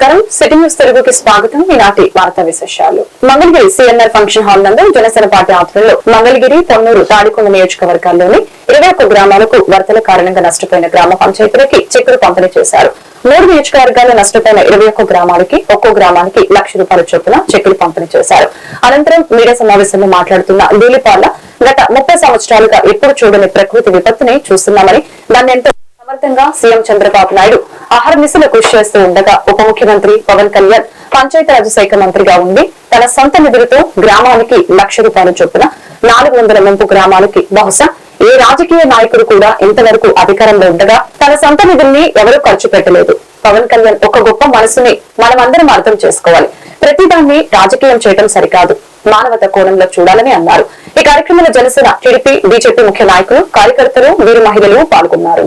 నమస్కారం. City news తెలుగుకి స్వాగతం. ఈనాటి వార్తా విశేషాలు. మంగళగిరి సిఎన్ఆర్ ఫంక్షన్ హాల్ నందు జనసేన పార్టీ ఆధ్వర్యంలో మంగళగిరి పొన్నూరు తాడికొండ నియోజకవర్గాల్లోని ఇరవై ఒక్క గ్రామాలకు వరదల కారణంగా నష్టపోయిన గ్రామ పంచాయతీలకి చెక్కులు పంపిణీ చేశారు. మూడు నియోజకవర్గాల్లో నష్టపోయిన ఇరవై ఒక్క గ్రామాలకి ఒక్కో గ్రామానికి లక్ష రూపాయల చొప్పున చెక్కులు పంపిణీ చేశారు. అనంతరం మీడియా సమావేశంలో మాట్లాడుతున్న దీలిపాల గత ముప్పై సంవత్సరాలుగా ఎప్పుడు చూడని ప్రకృతి విపత్తుని చూస్తున్నామని దాన్ని ఎంతో సమర్థంగా సీఎం చంద్రబాబు నాయుడు అహర్నిశలు కృషి చేస్తూ ఉండగా ఉప ముఖ్యమంత్రి పవన్ కళ్యాణ్ పంచాయతీరాజ్ శాఖ మంత్రిగా ఉండి తన సొంత నిధులతో గ్రామానికి లక్ష రూపాయల చొప్పున నాలుగు వందల ముంపు గ్రామాలకి బహుశా ఏ రాజకీయ నాయకుడు కూడా ఇంతవరకు అధికారంలో ఉండగా తన సొంత నిధుల్ని ఎవరూ ఖర్చు పెట్టలేదు. పవన్ కళ్యాణ్ ఒక గొప్ప మనసుని మనమందరం అర్థం చేసుకోవాలి. ప్రతిదాన్ని రాజకీయం చేయడం సరికాదు. మానవత కోణంలో చూడాలని అన్నారు. ఈ కార్యక్రమంలో జనసేన టీడీపీ బీజేపీ ముఖ్య నాయకులు కార్యకర్తలు వీరు మహిళలు పాల్గొన్నారు.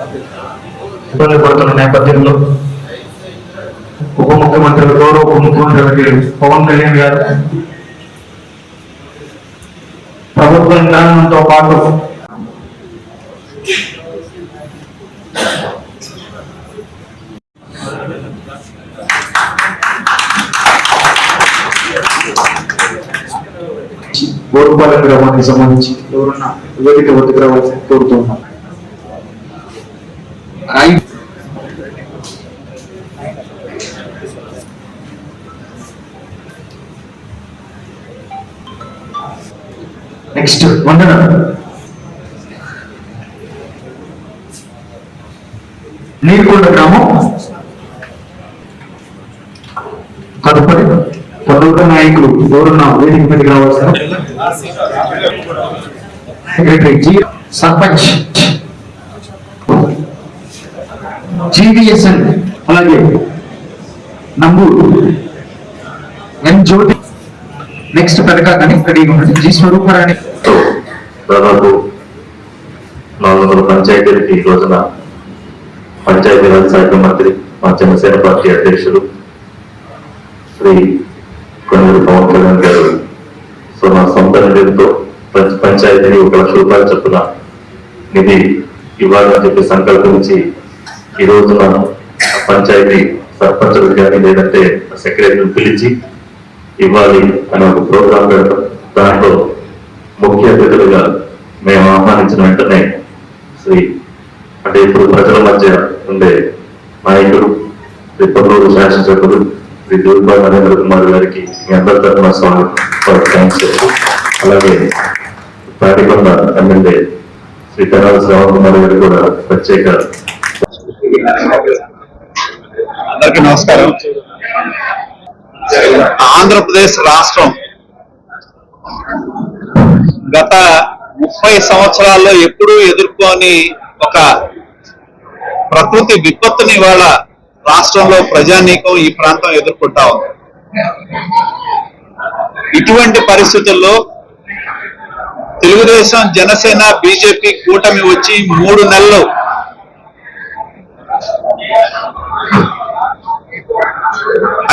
ఇబ్బంది పడుతున్న నేపథ్యంలో ఉప ముఖ్యమంత్రి గౌరవ ఉప ముఖ్యమంత్రి పవన్ కళ్యాణ్ గారు ప్రభుత్వ విధానంతో పాటు గోరుపాలెం గ్రామానికి సంబంధించి ఎవరున్నా వేదిక వద్దకు రావాల్సి కోరుతున్నాం. నెక్స్ట్ వందన. నీరుకొండ గ్రామం. తదుపరి పొన్నూరు నాయకులు ఎవరున్న వేదిక మీదకి రావాల్సిన సెక్రటరీ జి సర్పంచ్. జీవిఎస్ఎన్ అలాగే నంబూరు ఎన్ జ్యోతి నెక్స్ట్ పెరగాలని రెడీగా ఉండండి జీ స్వరూపరాణి. దాదాపు నాలుగు వందల పంచాయతీలకి ఈ రోజున పంచాయతీరాజ్ శాఖ మంత్రి మా జనసేన పార్టీ అధ్యక్షులు శ్రీ కొన్నూరు పవన్ కళ్యాణ్ గారు సో నా సొంత నిధులతో పంచాయతీని ఒక లక్ష రూపాయలు చొప్పున నిధి ఇవ్వాలని చెప్పి సంకల్పించి ఈ రోజు మనం పంచాయతీ సర్పంచులు కానీ లేదంటే సెక్రటరీని పిలిచి ఇవ్వాలి అనే ఒక ప్రోగ్రాం పెడతాం. దాంట్లో ముఖ్య అతిథులుగా మేము ఆహ్వానించిన వెంటనే శ్రీ అంటే ఇప్పుడు ప్రజల మధ్య ఉండే నాయకుడు శ్రీ పొన్నూరు శాసనసభ్యులు శ్రీ దుర్గా నరేంద్ర కుమార్ గారికి మీ అందరి తరఫున స్వాగతం. థ్యాంక్స్ అలాగే తాడికొండ ఎమ్మెల్యే శ్రీ తెరాల శ్రావణ్ కుమార్ గారికి కూడా ప్రత్యేక అందరికీ నమస్కారం. ఆంధ్రప్రదేశ్ రాష్ట్రం గత ముప్పై సంవత్సరాల్లో ఎప్పుడూ ఎదుర్కొని ఒక ప్రకృతి విపత్తుని ఇవాళ రాష్ట్రంలో ప్రజానీకం ఈ ప్రాంతం ఎదుర్కొంటా ఉంది. ఇటువంటి పరిస్థితుల్లో తెలుగుదేశం జనసేన బీజేపీ కూటమి వచ్చి మూడు నెలలు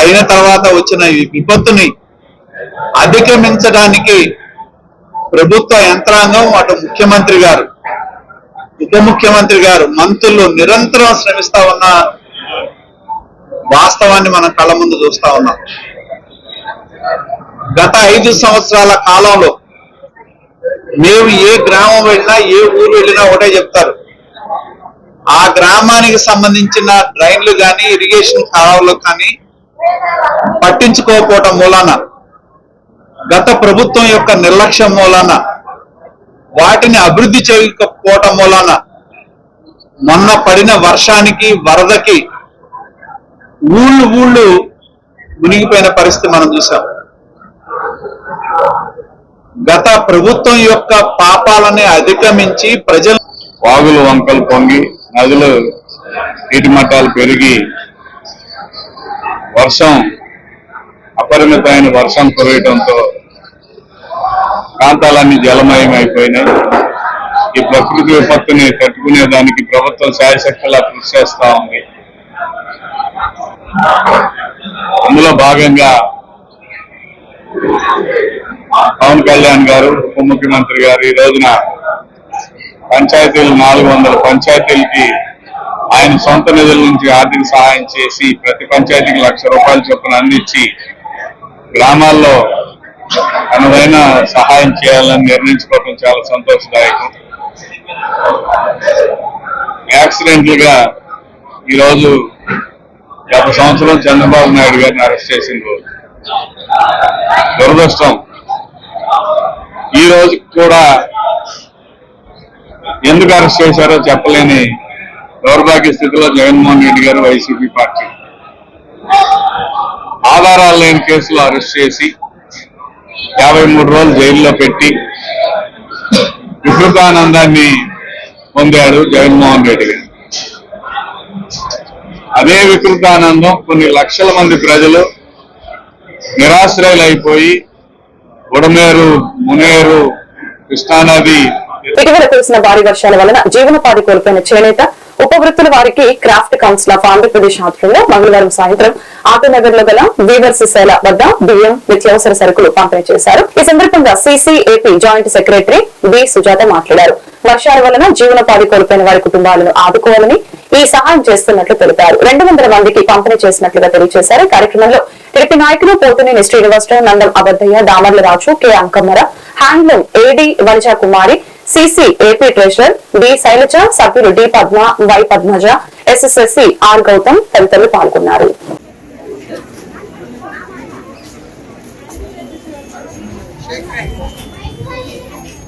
అయిన తర్వాత వచ్చిన ఈ విపత్తుని అధిగమించడానికి ప్రభుత్వ యంత్రాంగం అటు ముఖ్యమంత్రి గారు ఉప ముఖ్యమంత్రి గారు మంత్రులు నిరంతరం శ్రమిస్తా ఉన్న వాస్తవాన్ని మనం కళ్ళ ముందు చూస్తా ఉన్నాం. గత ఐదు సంవత్సరాల కాలంలో మేము ఏ గ్రామం వెళ్ళినా ఏ ఊరు వెళ్ళినా ఒకటే చెప్తారు. ఆ గ్రామానికి సంబంధించిన డ్రైన్లు కానీ ఇరిగేషన్ కాలువలు కానీ పట్టించుకోకపోవటం మూలాన గత ప్రభుత్వం యొక్క నిర్లక్ష్యం మూలాన వాటిని అభివృద్ధి చేయకపోవటం మూలాన మొన్న పడిన వర్షానికి వరదకి ఊళ్ళు ఊళ్ళు మునిగిపోయిన పరిస్థితి మనం చూసాం. గత ప్రభుత్వం యొక్క పాపాలని అధిగమించి ప్రజలు వాగులు వంకలు పొంగి నదులు నీటి మట్టాలు పెరిగి వర్షం అపరిమితమైన వర్షం కురవటంతో ప్రాంతాలన్నీ జలమయం అయిపోయినాయి ఈ ప్రకృతి విపత్తుని తట్టుకునే దానికి ప్రభుత్వం శాయశక్తులా కృషి చేస్తా ఉంది. అందులో భాగంగా పవన్ కళ్యాణ్ గారు ఉప ముఖ్యమంత్రి గారు ఈ రోజున పంచాయతీలు నాలుగు వందల పంచాయతీలకి ఆయన సొంత నిధుల నుంచి ఆర్థిక సహాయం చేసి ప్రతి పంచాయతీకి లక్ష రూపాయల చొప్పున అందించి గ్రామాల్లో అనువైన సహాయం చేయాలని నిర్ణయించుకోవడం చాలా సంతోషదాయకం. యాక్సిడెంట్లుగా ఈరోజు గత సంవత్సరం చంద్రబాబు నాయుడు గారిని అరెస్ట్ చేసిన రోజు. దురదృష్టం. ఈ రోజు కూడా ఎందుకు అరెస్ట్ చేశారో చెప్పలేని దౌర్భాగ్య స్థితిలో జగన్మోహన్ రెడ్డి గారు వైసీపీ పార్టీ. ఆధారాలు లేని కేసులు అరెస్ట్ చేసి యాభై మూడు రోజులు జైల్లో పెట్టి వికృతానందాన్ని పొందాడు జగన్మోహన్ రెడ్డి గారు. అదే వికృతానందం కొన్ని లక్షల మంది ప్రజలు నిరాశ్రయులైపోయి ఉడమేరు మునేరు కృష్ణానది ఇటీవల కురిసిన భారీ వర్షాల వలన జీవనోపాధి కోల్పోయిన చేనేత ఉపవృత్తుల వారికి క్రాఫ్ట్ కౌన్సిల్ ఆఫ్ ఆంధ్రప్రదేశ్ ఆధ్వర్యంలో మంగళవారం సాయంత్రం ఆటోనగర్లో గల వీవర్స్ సేల వద్ద బియ్యం నిత్యావసర సరుకులు పంపిణీ చేశారు. ఈ సందర్భంగా CCAP joint secretary B Sujatha మాట్లాడారు. వర్షాల వలన జీవనోపాధి కోల్పోయిన వారి కుటుంబాలను ఆదుకోవాలని ఈ సహాయం చేస్తున్నట్లు తెలిపారు. రెండు వందల మందికి పంపిణీ చేసినట్లుగా తెలియజేశారు. కార్యక్రమంలో టీడీపీ నాయకులు Pothuneni Srinivasarao Nandam Abaddayya Damarla Raju K అంకమ్మర handloom AD Vanija Kumari CC AP treasurer D Sailaja సభ్యులు D Padma Y Padmaja SSSC R Gautam తదితరులు పాల్గొన్నారు.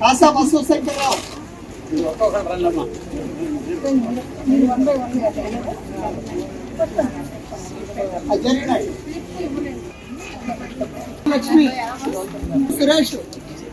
కాసా బస్సు శంకర్రావు జరిగినాయి. లక్ష్మి సురేష్.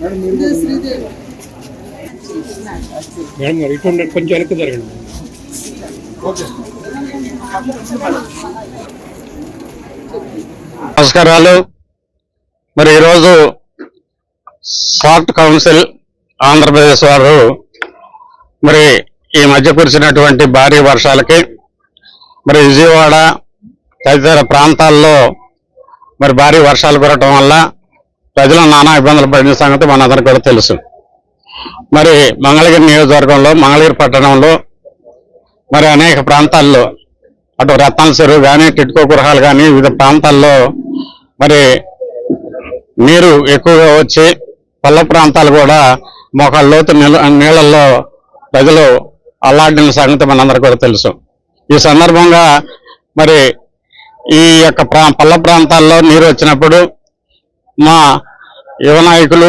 మేడం మీరు శ్రీదేవి. మేడం గారు ఇటు ఉండండి, కొంచెం వెనక్కి జరగండి. నమస్కారాలు. మరి ఈరోజు సాఫ్ట్ కౌన్సిల్ ఆంధ్రప్రదేశ్ వారు మరి ఈ మధ్య కురిసినటువంటి భారీ వర్షాలకి మరి విజయవాడ తదితర ప్రాంతాల్లో మరి భారీ వర్షాలు కురవటం వల్ల ప్రజలు నానా ఇబ్బందులు పడిన సంగతి మనందరికీ కూడా తెలుసు. మరి మంగళగిరి నియోజకవర్గంలో మంగళగిరి పట్టణంలో మరి అనేక ప్రాంతాల్లో అటు రత్నాల చెరువు కానీ టిట్కో గృహాలు కానీ వివిధ ప్రాంతాల్లో మరి నీరు ఎక్కువగా వచ్చి పల్ల ప్రాంతాలు కూడా మోకాళ్ళ లోతు నీళ్ళల్లో ప్రజలు అల్లాడిన సంగతి మనందరికీ కూడా తెలుసు. ఈ సందర్భంగా మరి ఈ యొక్క ప్రా పల్ల ప్రాంతాల్లో నీరు వచ్చినప్పుడు మా యువ నాయకులు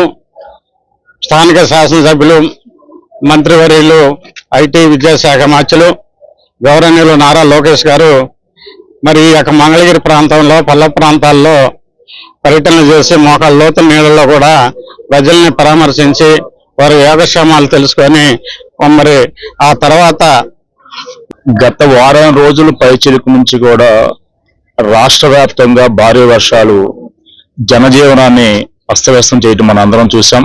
స్థానిక శాసనసభ్యులు మంత్రివర్యులు ఐటీ విద్యాశాఖ మార్చులు గౌరవనీయులు నారా లోకేష్ గారు మరి ఈ యొక్క మంగళగిరి ప్రాంతంలో పల్ల ప్రాంతాల్లో పర్యటన చేసి మోకాళ్ళ లోతు నీళ్ళలో కూడా ప్రజల్ని పరామర్శించి వారి యోగక్షేమాలు తెలుసుకొని మరి ఆ తర్వాత గత వారం రోజులు పైచిలుకు నుంచి కూడా రాష్ట్ర వ్యాప్తంగా భారీ వర్షాలు జనజీవనాన్ని అస్తవ్యస్తం చేయటం మనం అందరం చూసాం.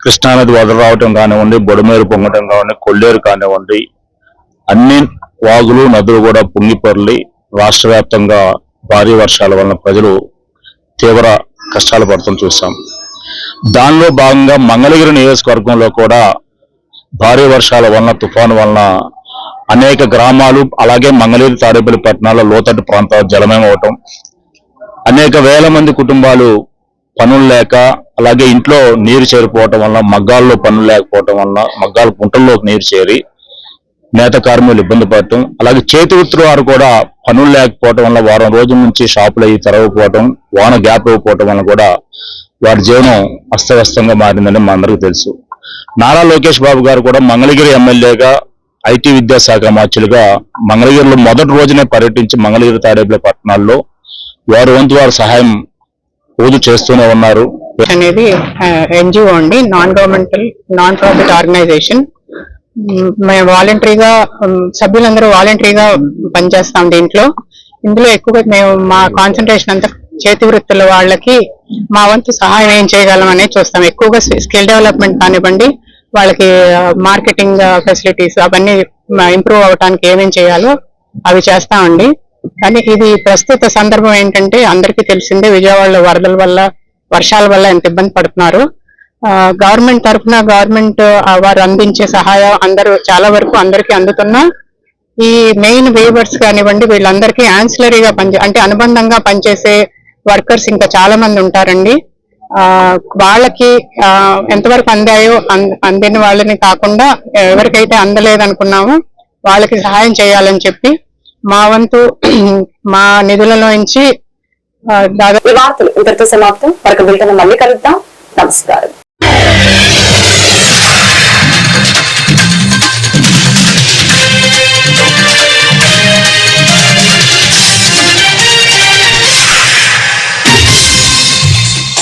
కృష్ణానది వదలు రావటం కానివ్వండి బొడమేరు పొంగటం కానివ్వండి కొల్లేరు కానివ్వండి అన్ని వాగులు నదులు కూడా పొంగిపొర్లి రాష్ట్ర వ్యాప్తంగా భారీ వర్షాల వలన ప్రజలు తీవ్ర కష్టాలు పడటం చూసాం. దానిలో భాగంగా మంగళగిరి నియోజకవర్గంలో కూడా భారీ వర్షాల వలన తుఫాను వలన అనేక గ్రామాలు అలాగే మంగళగిరి తాడేపల్లి పట్టణాల్లో లోతట్టు ప్రాంతాలు జలమయమవటం అనేక వేల మంది కుటుంబాలు పనులు లేక అలాగే ఇంట్లో నీరు చేరిపోవటం వలన మగ్గాల్లో పనులు లేకపోవటం వలన మగ్గాల గుంటల్లోకి నీరు చేరి నేత కార్మికులు ఇబ్బంది పడటం అలాగే చేతి వృత్తుల వారు కూడా పనులు లేకపోవటం వల్ల వారం రోజుల నుంచి షాపులు అయ్యి తెరవకపోవటం వాన గ్యాప్ ఇవ్వకపోవటం వల్ల కూడా వారి జీవనం అస్తవ్యస్తంగా మారిందని మా అందరికీ తెలుసు. నారా లోకేష్ బాబు గారు కూడా మంగళగిరి ఎమ్మెల్యేగా ఐటీ విద్యాశాఖ మార్చులుగా మంగళగిరిలో మొదటి రోజునే పర్యటించి మంగళగిరి తాడేపల్లి పట్టణాల్లో వారి వంతు వారు సహాయం రోజు చేస్తూనే ఉన్నారు. అనేది ఎన్జిఓ అండి non governmental non profit organisation మేము వాలంటరీగా సభ్యులందరూ వాలంటరీగా పనిచేస్తాం దీంట్లో. ఇందులో ఎక్కువగా మేము మా కాన్సన్ట్రేషన్ అంతా చేతి వృత్తుల వాళ్ళకి మా వంతు సహాయం ఏం చేయగలం అనేది చూస్తాం. ఎక్కువగా స్కిల్ డెవలప్మెంట్ కానివ్వండి వాళ్ళకి మార్కెటింగ్ ఫెసిలిటీస్ అవన్నీ ఇంప్రూవ్ అవడానికి ఏమేం చేయాలో అవి చేస్తామండి. కానీ ఇది ప్రస్తుత సందర్భం ఏంటంటే అందరికీ తెలిసిందే విజయవాడలో వరదల వల్ల వర్షాల వల్ల ఎంత ఇబ్బంది పడుతున్నారు. గవర్నమెంట్ తరఫున గవర్నమెంట్ వారు అందించే సహాయం అందరూ చాలా వరకు అందరికీ అందుతున్నా ఈ మెయిన్ వేవర్స్ కానివ్వండి వీళ్ళందరికీ యాన్సిలరీగా పనిచే అంటే అనుబంధంగా పనిచేసే వర్కర్స్ ఇంకా చాలా మంది ఉంటారండి. ఆ వాళ్ళకి ఎంతవరకు అందాయో అందిన వాళ్ళని కాకుండా ఎవరికైతే అందలేదనుకున్నామో వాళ్ళకి సహాయం చేయాలని చెప్పి మా వంతు మా నిధులలో నుంచి వార్తలు ఇంతటితో సమాప్తం. మరొక బిల్టన్ మళ్ళీ కలుద్దాం. నమస్కారం.